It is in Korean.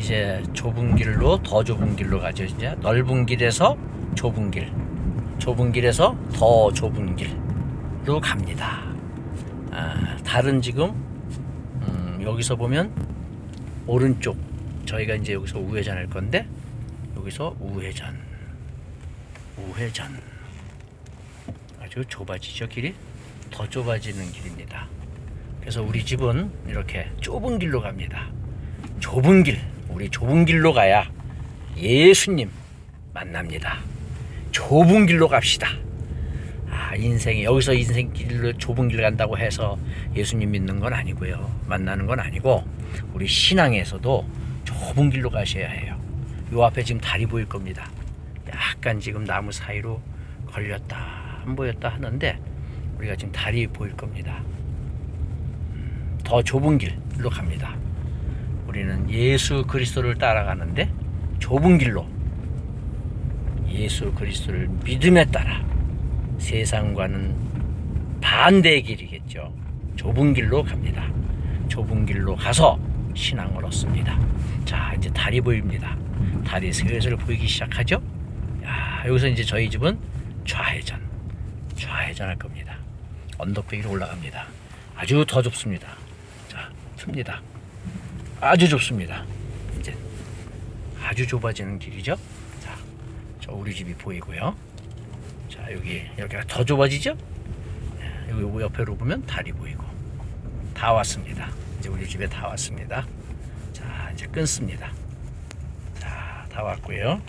이제 좁은 길로 더 좁은 길로 가죠. 이제 넓은 길에서 좁은 길, 좁은 길에서 더 좁은 길로 갑니다. 아, 다른 지금 음, 여기서 보면 오른쪽 저희가 이제 여기서 우회전 할 건데 여기서 우회전, 우회전 아주 좁아지죠 길이 더 좁아지는 길입니다. 그래서 우리 집은 이렇게 좁은 길로 갑니다. 좁은 길, 우리 좁은 길로 가야 예수님 만납니다. 좁은 길로 갑시다. 아, 인생이 여기서 인생 길로 좁은 길 간다고 해서 예수님 믿는 건 아니고요. 만나는 건 아니고 우리 신앙에서도 좁은 길로 가셔야 해요. 요 앞에 지금 다리 보일 겁니다. 약간 지금 나무 사이로 걸렸다 안 보였다 하는데 우리가 지금 다리 보일 겁니다. 음, 더 좁은 길로 갑니다. 우리는 예수 그리스도를 따라가는데 좁은 길로 예수 그리스도를 믿음에 따라 세상과는 반대의 길이겠죠. 좁은 길로 갑니다. 좁은 길로 가서 신앙을 얻습니다. 자, 이제 달이 보입니다. 달이 슬슬 보이기 시작하죠. 야, 여기서 이제 저희 집은 좌회전, 좌회전할 겁니다. 언덕배기로 올라갑니다. 아주 더 좁습니다. 자, 틉니다. 아주 좁습니다. 이제 아주 좁아지는 길이죠. 자, 저 우리 집이 보이고요. 자, 여기 여기가 더 좁아지죠? 예, 여기 요 옆에로 보면 달이 보이고 다 왔습니다. 이제 우리 집에 다 왔습니다. 자, 이제 끊습니다. 자, 다 왔고요.